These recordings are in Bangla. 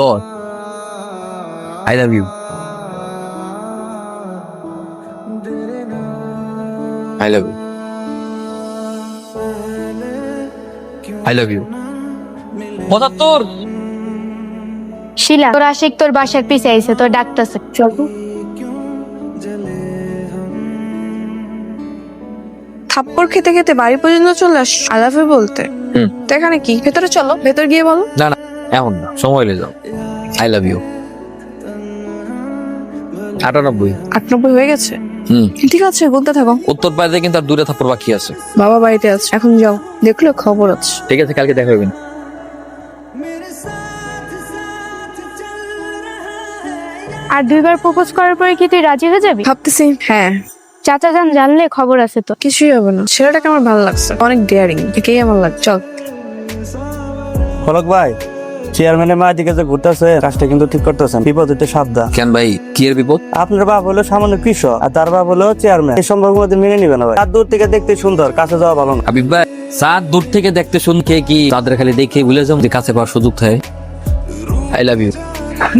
দশ I love you I love you I love you পঁচাত্তর। শিলা তোর আশিক তোর বাসার পিছে আইছে তোর ডাকতেছে। চল। থাপ্পড় খেতে খেতে বাড়ি পর্যন্ত চলে আস আলাফে বলতে। হুম। তো এখানে কি? ভেতরে চলো ভেতর গিয়ে বলো। না না। এখন না সময় লে যাও। আই লাভ ইউ আটানব্বই। আটানব্বই হয়ে গেছে? হুম। ঠিক আছে বলতে থাকো। উত্তর পাড়াতে কিন্তু আর দূরে থাপ্পড় বাকি আছে। বাবা বাড়িতে আছে এখন যাও দেখলে খবর আছে। ঠিক আছে কালকে দেখা হবে। আর দুইবার প্রপোজ করার পরে কি তুই রাজি হয়ে যাবি? ভাবতেছি হ্যাঁ। চাচা যান জানলে খবর আছে তো। কিছুই হবে না ছেলেটাকে আমার ভালো লাগছে অনেক ডেয়ারিং একেই আমার লাগছে। চল। ফলক ভাই চেয়ারম্যানের মা দিকে যে ঘুরতেছে কাজটা কিন্তু ঠিক করতেছেন। বিপদ হইতে সাবধান। কেন ভাই? কি এর বিপদ? আপনার বাপ হলো সামান্য কৃষক আর তার বাপ হলো চেয়ারম্যান এই সম্পর্ক মধ্যে মেনে নিবে না ভাই। তার দূর থেকে দেখতে সুন্দর কাছে যাওয়া ভালো না। হাবিব ভাই সাত দূর থেকে দেখতে শুনকে কি তাদের খালি দেখে ভুলে যাও যে কাছে পাওয়ার সুযোগ থাকে। আই লাভ ইউ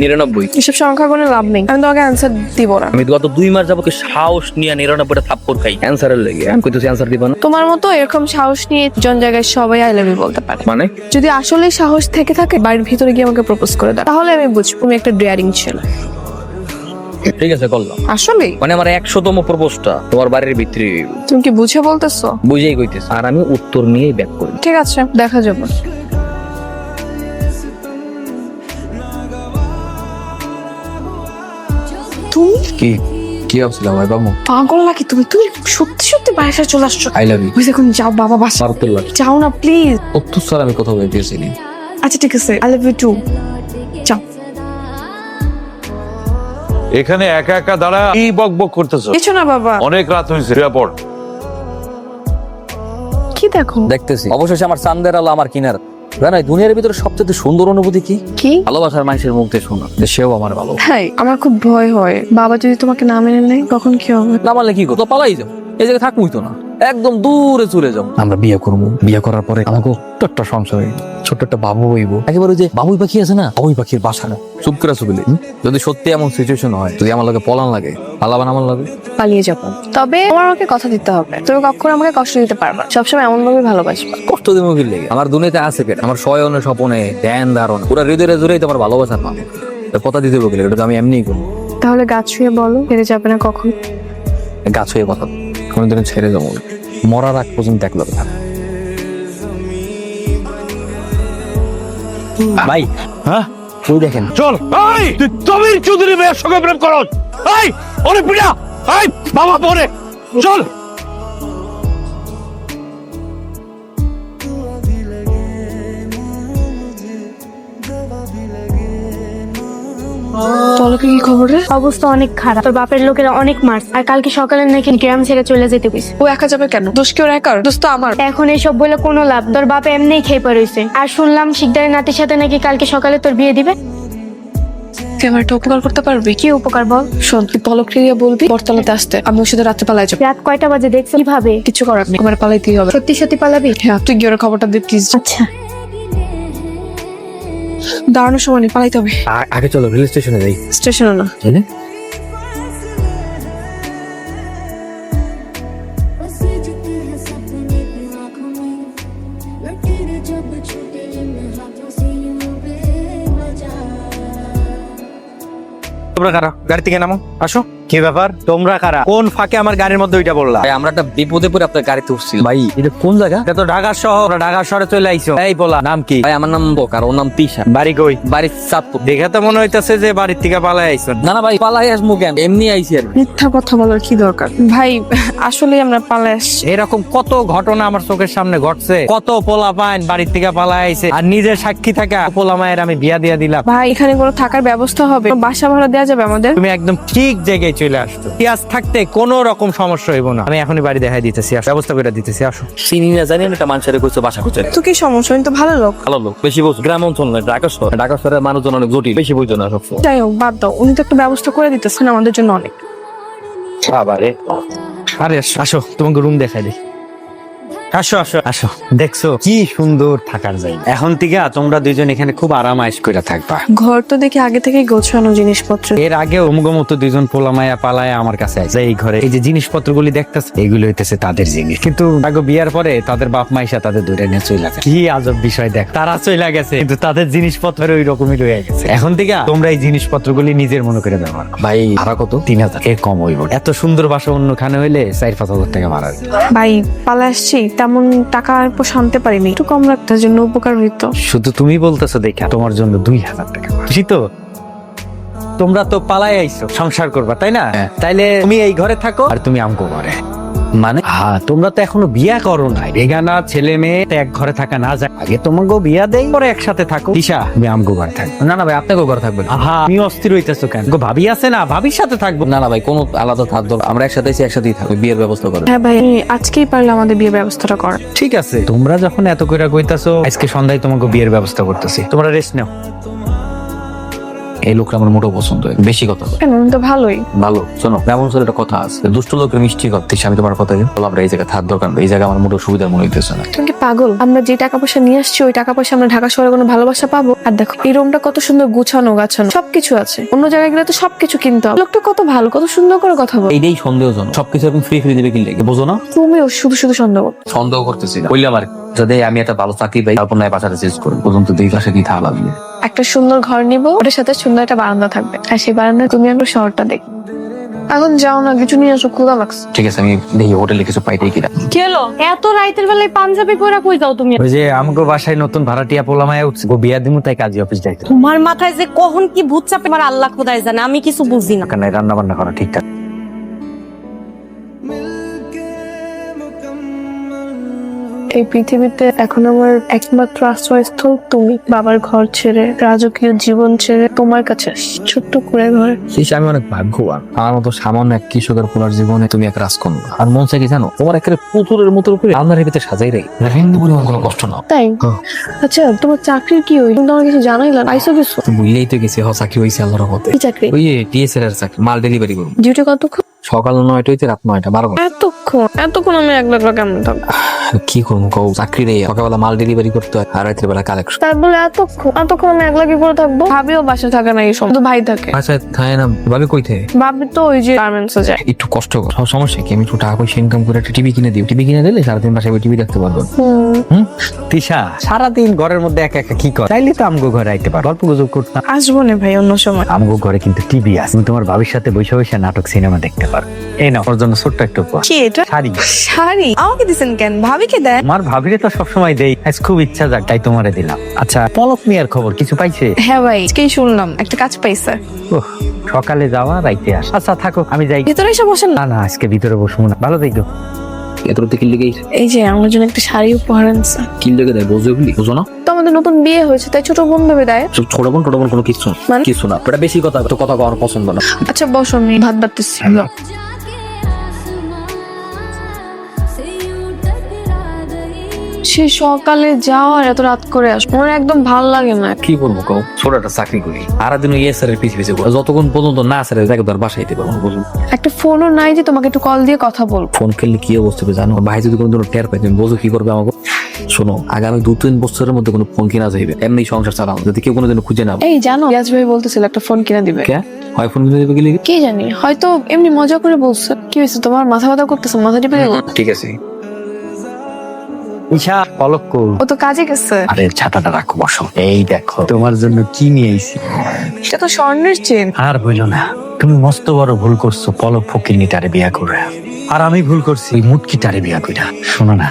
নিরানব্বই। এসব সংখ্যা কোনো লাভ নেই। আমি তোমাকে অ্যান্সার দিব না। আমি গত দুই মাস যাব সাহস নিয়ে নিরানব্বইটা থাপ্পড় খাই। অ্যান্সারের লেগে। আমি কইতেছি অ্যান্সার দিব না। তোমার মতো এরকম সাহস নিয়ে জন জায়গায় সবাই আই লাভ ইউ বলতে পারে। মানে? যদি আসলে সাহস থেকে থাকে বাড়ির ভিতরে গিয়ে আমাকে প্রপোজ করে দাও। তাহলে আমি বুঝব তুমি একটা ডেয়ারিং ছেলে। ঠিক আছে করলাম। আসলেই মানে আমার একশোতম প্রপোজটা তোমার বাড়ির ভিতরে। তুমি কি বুঝে বলতেছো? বুঝেই কইতেছি। আর আমি উত্তর নিয়েই ব্যাক করি। ঠিক আছে দেখা যাবে। তুমি কি? কি ভাবছিল আমার বাবু? পাগল নাকি তুমি? তুমি সত্যি সত্যি বাসায় চলে আসছো আই লাভ ইউ ওই দেখুন যাও বাবা বাসা যাও না প্লিজ আমি কোথাও বলতেছি না আচ্ছা ঠিক আছে আই লাভ ইউ টু যাও। এখানে একা একা দাঁড়া কি বক বক করতেছো। কিছু না বাবা। অনেক রাত হয়েছে শুয়ে পড়। কি দেখো? দেখতেছি। অবশেষে আমার চান্দের আলো আমার কিনার। জানো দুনিয়ার ভিতরে সবচেয়ে সুন্দর অনুভূতি কি? কি? ভালোবাসার মানুষের মুখ দিয়ে শোনা। যে সেও আমার ভালো। হ্যাঁ আমার খুব ভয় হয়। বাবা যদি তোমাকে না মেনে নেয় তখন কি হবে? না মানলে কি করতো পালাই যাও। এই জায়গায় থাকুই তো না। একদম দূরে চলে যাও আমরা বিয়ে করব। বিয়ে করার পরে আমাকে ছোট্ট একটা সংসার হইব। ছোট্ট একটা বাবু হইব। একেবারে ওই যে বাবুই পাখি আছে না বাবুই পাখির বাসা না। চুপ করে চুপিলে যদি সত্যি এমন সিচুয়েশন হয় যদি আমার লাগে পলান লাগে পালাবান আমার লাগে? পালিয়ে যাব। তবে তোমার আমাকে কথা দিতে হবে। তুমি কখনো আমাকে কষ্ট দিতে পারবে না। সবসময় এমন ভাবে ভালোবাসবে। কষ্ট দিব কি লেগে? আমার দুনিয়াতে আছে কেন আমার শয়নে স্বপনে ধ্যান ধারণ। পুরো হৃদয়ে জুড়েই তোমার ভালোবাসার পাবো তো কথা দিতে হবে এটা তো আমি এমনিই করব। তাহলে গাছ ছুঁয়ে বলো হেরে যাবে না কখন? গাছ হয়ে কথা কোনোদিন ছেড়ে যাব না। মরার আগ পর্যন্ত এক লগে থাকব। ভাই হ্যাঁ? ওই দেখেন। চল এই! তুই চৌধুরী মেয়ের সঙ্গে প্রেম করো এই অনেক পিড়া। এই বাবা পরে চল। পলকে কি খবর রে অবস্থা অনেক খারাপ। তোর বাপের লোকেরা অনেক মারছে। আর কালকে সকালে নাকি গ্রাম ছেড়ে চলে যেতে কইছে। ও একা যাবে কেন? দোষ কি ওর একার? দোষ তো আমার। এখন এইসব বলে কোনো লাভ? তোর বাপ এমনিই খেয়ে পড়েছে। আর শুনলাম শিকদারের নাতির সাথে নাকি কালকে সকালে তোর বিয়ে দিবে। তুই আমার একটা উপকার করতে পারবি? কি উপকার বল? শোন তুই পলককে দিয়ে বলবি বরতলাতে আসতে। আমি ওর সাথে রাত্রে পালাই যাব। রাত কয়টা বাজে দেখছ? কীভাবে? কিছু করার নেই। আমার পালাইতেই হবে। সত্যি সত্যি পালাবি? হ্যাঁ তুই গিয়ে ওর খবরটা দে প্লিজ আচ্ছা। দাঁড়ানোর সময় নেই পালাইতে হবে আগে চলো রেল স্টেশনে যাই স্টেশনে না তাই না सजती है सपने की आंखों में लगे जब छूटे इन हाथों से यूं बेवजह তোমরা কারা গাড়ি থেকে নামো আসো কি ব্যাপার? তোমরা কারা? কোন ফাঁকে আমার গাড়ির মধ্যে ওইটা বললা? ভাই আমরা একটা বিপদে পড়ে আপনার গাড়িতে উঠছিল ভাই এটা কোন জায়গা? এটা তো ঢাকা শহর। ঢাকা শহরে চলে আইছো। এই বলা নাম কি? ভাই আমার নাম বকার ওর নাম তিশা। বাড়ি কই? বাড়ির চাঁদপুর। দেখে তো মনে হইতাছে যে বাড়ির থেকে পালাই আইছো। না না ভাই পালাই আসব কেন? এমনি আইছি আর মিথ্যা কথা বলার কি দরকার? ভাই আসলে আমরা পালাই আসছি। এরকম কত ঘটনা আমার চোখের সামনে ঘটছে। কত পোলা পাইন বাড়ির থেকে পালাই আইছে। আর নিজের সাক্ষী থাকা পোলা মায়ের আমি বিয়া দিয়া দিলাম। ভাই এখানে কোনো থাকার ব্যবস্থা হবে? বাসা ভাড়া দেওয়া যাবে আমাদের? তুমি একদম ঠিক জায়গায় চলে আসতো। পেঁয়াজ থাকতে কোনো রকম সমস্যা হইব না। আমি এখনই বাড়ি দেখাই দিতেছি আসো, ব্যবস্থা করে দিতেছি আসো। চিনি না জানি না এটা মানুষের কইছে বাসা করছে তো কি সমস্যা? আমি তো ভালো লোক। ভালো লোক বেশি বুঝ গ্রাম অঞ্চল না ঢাকা শহর ঢাকা শহরের মানুষজন অনেক জটিল বেশি বুঝতো না সব যাই হোক বাদ দাও উনি তো একটা ব্যবস্থা করে দিতেছেন আমাদের জন্য অনেক। আরে আসো তোমাকে রুম দেখাই দিই। আসো আসো। আসো। দেখছ কি সুন্দর থাকার জায়গা। এখন থেকে তোমরা দুইজন এখানে খুব আরাম আয়েশ করে থাকবা। ঘর তো দেখি আগে থেকে গোছানো জিনিসপত্র। এর আগে অমুগমতো দুইজন পোলামায়া পালায়া আমার কাছে আসে। এই ঘরে এই যে জিনিসপত্রগুলি দেখতেছে এগুলো হইতেছে তাদের জিনিস। কিন্তু আগে বিয়ার পরে তাদের বাপ মাইসা তাদের দূরে নিয়ে চলে গেছে কি আজব বিষয় দেখ। তারা চলে গেছে কিন্তু তাদের জিনিসপত্র ওই রকমই রয়ে গেছে। এখন থেকে তোমরা এই জিনিসপত্রগুলি নিজের মনে করে ব্যবহার ভাই ভাড়া কত? তিন হাজার। এর কম হইব এত সুন্দর বাসা অন্যখানে হইলে চার পাঁচ হাজার টাকা ভাড়া ভাই পালা আসছি তেমন টাকা আর আনতে পারিনি। একটু কম রাখতে জন্য উপকার হইত। শুধু তুমি বলতেছো দেখে তোমার জন্য দুই হাজার টাকা। খুশি তো? তোমরা তো পালাই আইছো সংসার করবা তাই না? হ্যাঁ। তাইলে তুমি এই ঘরে থাকো। আর তুমি আমকো ঘরে। মানে? হ্যাঁ তোমরা তো এখনও বিয়া করো নাই। বেগানা ছেলে মেয়ে এক ঘরে থাকা না যায়। আগে তোমাকে বিয়া দেই পরে একসাথে থাকো। দিশা তুমি আমগো ঘরে থাকো না না ভাই আপনাকেও ঘরে থাকবেন আহা তুমি অস্থির হইতেছো কেন? গো ভাবি আছে না? ভাবির সাথে থাকব। না না ভাই কোনো আলাদা থাকতো আমরা একসাথে এসে একসাথেই থাকব বিয়ের ব্যবস্থা করেন হ্যাঁ ভাই আমি আজকেই পারলে আমাদের বিয়ের ব্যবস্থাটা কর। ঠিক আছে। তোমরা যখন এত কইরা কইতাছো আজকে সন্ধ্যায় তোমাকে বিয়ের ব্যবস্থা করতেছি। তোমরা রেস্ট নাও। এই লোকটা আমার মোটেও পছন্দ হয় বেশি কথা বলে। কেন? আমি তো ভালোই। ভালো। শোনো এমন ছিল একটা কথা আছে। দুষ্ট লোকের মিষ্টি কথা ঠিক আমি তোমার কথা বলো আমরা এই জায়গায় থাক দরকার নেই। এই জায়গা আমার মোটেও সুবিধার মনে হইতেছে না। তুমি কি পাগল? আমরা যে টাকা পয়সা নিয়ে আসছি ওই টাকা পয়সা আমরা ঢাকা শহরে কোনো ভালোবাসা পাবো? আর দেখো এই রুমটা কত সুন্দর গুছানো গাছানো সবকিছু আছে। অন্য জায়গায় গেলে তো সবকিছু কিনতে হবে। লোকটা কত ভালো কত সুন্দর করে কথা বল। এইটাই সন্দেহজনক। সবকিছু আপনি ফ্রি ফ্রি দিবে কিনলে বোঝো না? তুমিও শুধু শুধু সন্দেহ করো। সন্দেহ করতেছি না। বললাম আর কি, যদি আমি একটা ভালো চাকরি পাই তারপর নয় বাসাটা চেঞ্জ করব। পর্যন্ত দুই পাশে কি থাকা লাগবে একটা সুন্দর ঘর নিব ওটার সাথে সুন্দর একটা বারান্দা থাকবে। আর সেই বারান্দায় তুমি আমরা শহরটা দেখ। এখন যাও না কিছু নিয়ে আসো লাগছে। ঠিক আছে আমি দেখি হোটেলে কিছু পাইটাই কিনা। কি হলো? এত রাইতের বেলায় পাঞ্জাবি পরা কই যাও তুমি? ওই যে আমাকে বাসায় নতুন ভাড়াটিয়া পোলামায় উঠছে। গো বিয়া দিমু তাই কাজী অফিস যাইতে। তোমার মাথায় যে কখন কি ভূত চাপে আমার আল্লাহ খোদাই জানে আমি কিছু বুঝি না। কারণ রান্না বান্না করা ঠিকঠাক। এই পৃথিবীতে এখন আমার একমাত্র আশ্রয়স্থল তুমি। বাবার ঘর ছেড়ে রাজকীয় জীবন ছেড়ে তোমার কাছে ছোট্ট করে ঘর। শেষ আমি অনেক ভাগ্যবান। আমার মতো সামান্য এক কৃষকের পোলার জীবনে তুমি এক রাজকন্যা। আর মন চাই কি জানো? তোমার একেবারে পুতুলের মতো করে আলমারির ভিতরে সাজাই রাই হিন্দু পরিমাণ কোনো কষ্ট না। তাই? আচ্ছা তোমার চাকরির কি হইল? তুমি আমার কিছু জানাইলা পাইছো কিছু? বুঝলেই তো গেছি হ চাকরি হয়েছে আল্লাহর মতে কি চাকরি? ওই টিএসএর এর চাকরি মাল ডেলিভারি করব। ডিউটি কতক্ষণ? সকাল নয়টা হইতে রাত নয়টা বারো ঘণ্টা। এতক্ষণ? এতক্ষণ আমি এক লাখ কেমন থাকব? কি করব কও? চাকরি রে সকালবেলা মাল ডেলিভারি করতে হয়। আর রাতের বেলা কালেকশন। তার বলে এতক্ষণ এতক্ষণ করে থাকব? ভাবিও বাসা থাকে না এই সময়। শুধু ভাই থাকে। আচ্ছা থাকে না। ভাবি কই থেকে? ভাবি তো ওই যে গার্মেন্টস যায়। একটু কষ্ট কর। সব সমস্যা কি? আমি একটু টাকা পয়সা ইনকাম করে একটা টিভি কিনে দিই। টিভি কিনে দিলে সারাদিন বাসায় টিভি দেখতে পারব। হুম? তিশা সারাদিন ঘরের মধ্যে একা একা কি কর? চাইলে তো আমগো ঘরে আইতে পারো। গল্প গুজব করতাম আসব না ভাই অন্য সময়। আমগো ঘরে কিন্তু টিভি আছে। তুমি তোমার ভাবির সাথে বসে বসে নাটক সিনেমা দেখতে পারো। এই নাও। ওর জন্য ছোট্ট একটা উপহার। কি এটা? শাড়ি। শাড়ি? আমাকে দিছেন কেন? ভাবিকে দেয়? আমার ভাবিরে তো সবসময় দেই। আজ খুব ইচ্ছা যাক তাই তোমারে দিলাম। আচ্ছা পলক মিয়ার খবর কিছু পাইছে? হ্যাঁ ভাই আজকেই শুনলাম একটা কাজ পাইছে। ওহ, সকালে যাওয়া রাইতে আস। আচ্ছা থাকো আমি যাই। ভিতরে এসে বসেন না। না না আজকে ভিতরে বসবো না। ভালো দেখো এত রাতে কিনলে গেই এই যে আমার জন্য একটা শাড়ি উপহার আনছে কিনলে দেয়? বোঝো এগুলি? বুঝো না। তো আমাদের নতুন বিয়ে হয়েছে তাই ছোট বোন ভেবে দেয়। সব ছোট বোন ছোট বোন কোনো কিছু না। মানে? কিছু না। এটা বেশি কথা তো কথা কখনো পছন্দ না। আচ্ছা বসো আমি ভাত বাড়তেছি। সে সকালে যাও আর এত রাত করে আস আমার একদম ভালো লাগে না। কি করব কও? ছোট একটা চাকরি করি। আর দিন ইয়ে স্যারের পিছিয়ে পিছিয়ে ঘুরে। যতক্ষণ পর্যন্ত না স্যারের তাকে তার বাসায় দিতে পারব একটা ফোনও নাই যে তোমাকে একটু কল দিয়ে কথা বলব। ফোন খেললে কি অবস্থা হবে জানো? ভাই যদি কোনো ধরনের টের পাই তুমি বোঝো কি করবে আমাকে? শোনো আগামী দু তিন বছরের মধ্যে কোনো ফোন কিনা যাইবে। এমনি সংসার চালাও যদি কেউ কোনোদিন খুঁজে না এই জানো ইয়াজ ভাই বলতেছিল একটা ফোন কিনে দিবে। কে? হয় ফোন কিনে দেবে গেলে কি জানি হয়তো এমনি মজা করে বলছে। কি হয়েছে তোমার মাথা ব্যথা করতেছে মাথা টিপে গেল? ঠিক আছে। ঈশা পলক কর ও তো কাজে গেছে। আরে ছাতাটা রাখো বসো। এই দেখো। তোমার জন্য কি নিয়ে আইছি? এটা তো স্বর্ণের চেন। আর বইলো না। তুমি মস্ত বড় ভুল করছ পলক ফকিরনিটারে বিয়া করে আর আমি ভুল করছি মুটকিটারে বিয়া কইরা। শোনো না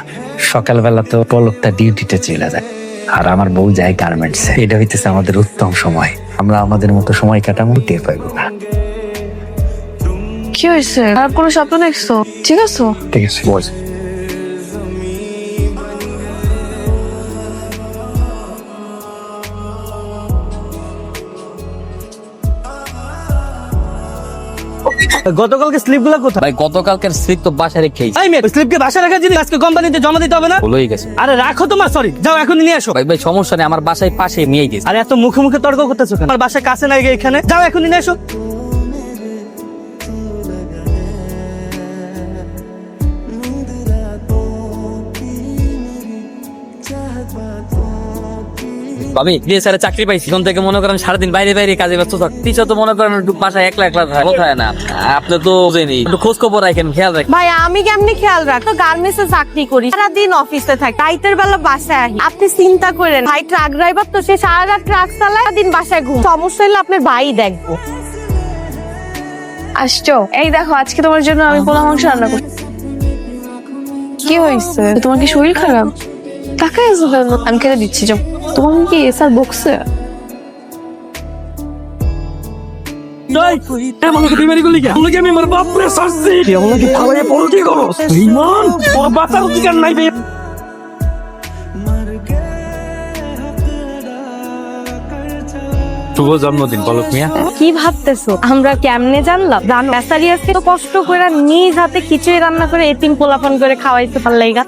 সকালবেলা তো পলক তার ডিউটিতে চলে যায়। আর আমার বউ যায় গার্মেন্টস। এটা হইতেছে আমাদের উত্তম সময়। আমরা আমাদের মতো সময় কাটাবো টের পাইবো না। কি হয়েছে? আর কোনো স্বপ্ন দেখছ? ঠিক আছে? ঠিক আছে বস। গতকালকে স্লিপগুলো কোথায়? ভাই গতকালকের স্লিপ তো বাসায় রেখেই এই মেয়ে স্লিপকে বাসা রাখার জিনিস আজকে কোম্পানিতে জমা দিতে হবে না? ভুলেই গেছে। আরে রাখো তোমার সরি যাও এখন নিয়ে আসো। ভাই ভাই সমস্যা নেই আমার বাসায় পাশে মেয়ে গেছে। আরে এত মুখে মুখে তর্ক করতেছো কেন? আমার বাসায় কাছে নাই এখানে। যাও এখন নিয়ে আসো। আমি বিয়ে স্যারে চাকরি পাইছি এখন থেকে মনে করেন সারাদিন বাইরে বাইরে কাজে ব্যস্ত থাক। টিচার তো মনে করেন একটু বাসায় একলা একলা থাকে। থাকে না। আপনি তো জানি একটু খোঁজ খবর রাখেন খেয়াল রাখেন। ভাই আমি কেমনি খেয়াল রাখ তো গার্মেন্টসে চাকরি করি সারাদিন অফিসে থাকি। রাইতের বেলা বাসায় আহি আপনি চিন্তা করেন ভাই ট্রাক ড্রাইভার তো সে সারা রাত ট্রাক চালায় দিন বাসায় ঘুম। সমস্যা হলে আপনার ভাই দেখব। আসছো? এই দেখো আজকে তোমার জন্য আমি পোলা মাংস রান্না করছি। কি হয়েছে? তোমার কি শরীর খারাপ? কেন? আমি খেতে দিচ্ছি যাও। তোমার কি? এসার বকছে শুভ জন্মদিন পলক মিয়া। কি ভাবতেছো? আমরা কেমনে জানলাম? জানো আজকে তো কষ্ট করে নিজ হাতে খিচুড়ি রান্না করে এতিম পোলাপান করে খাওয়াইতে পারলেগা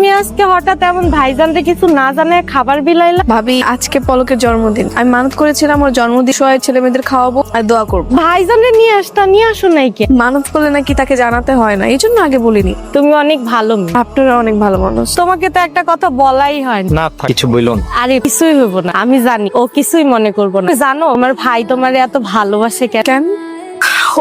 তুমি আজকে হঠাৎ এমন ভাইজানরে কিছু না জানে খাবার বিলাইলা? ভাবি আজকে পলকের জন্মদিন। আমি মানত করেছিলাম ওর জন্মদিন সবাই ছেলে মেয়েদের খাওয়াবো আর দোয়া করব। ভাইজানরে নিয়ে আসতা নিয়ে আসো নাই কে? মানত করলে নাকি তাকে জানাতে হয় না এই জন্য আগে বলিনি। তুমি অনেক ভালো মেয়ে। আপনারা অনেক ভালো মানুষ। তোমাকে তো একটা কথা বলাই হয় না। থাক, কিছু বলুন আরে কিছুই হইব না আমি জানি ও কিছুই মনে করব না। জানো আমার ভাই তোমার এত ভালোবাসে কেন? কেন?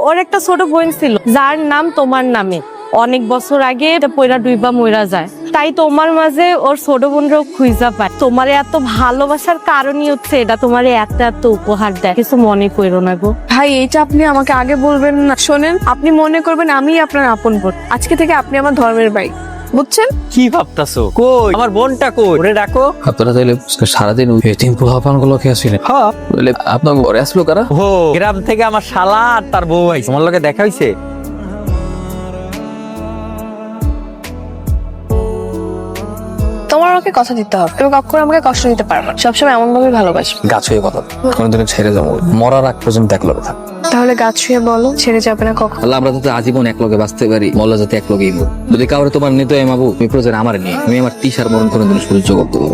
ওর একটা ছোট বোন ছিল যার নাম তোমার নামে। অনেক বছর আগে এটা পয়রা ডুইবা মইরা যায়। তাই তোমার মাঝে ওর ছোট বোনরাও খুঁজা পায়। তোমার এত ভালোবাসার কারণই হচ্ছে এটা তোমার এত এত উপহার দেয়। কিছু মনে করো না গো। ভাই এইটা আপনি আমাকে আগে বলবেন না। শোনেন আপনি মনে করবেন আমি আপনার আপন বোন। আজকে থেকে আপনি আমার ধর্মের ভাই। বুঝছেন? কি ভাবতাছো? কই? আমার বোনটা কই? ওরে ডাকো। আপনারা তাহলে সারাদিন ওই এতিম পোলাপানগুলো খেয়েছিলেন হ্যাঁ। আপনার ঘরে আসলো কারা? ও গ্রাম থেকে আমার শালা আর তার বউ আইছে। তোমার লগে দেখা হইছে? ওকে কথা দিতে হবে তুমি কখনো আমাকে কষ্ট দিতে পারবে না। সবসময় এমন ভাবে ভালোবাসবে গাছ হয়ে কথা। কোনোদিন ছেড়ে যাব। মরার আগ পর্যন্ত এক লগে থাক। তাহলে গাছ ছুঁয়ে বলো ছেড়ে যাবে না কখন। আল্লাহ আমরা তো আজীবন এক লগে বাঁচতে পারি। মল্লা যাতে এক লগেই যদি কাউরে তোমার নিতে মাবু তুমি প্রয়োজন আমার নিয়ে আমি আমার তিসার মরণ কোনোদিন সহ্য করতে পারব।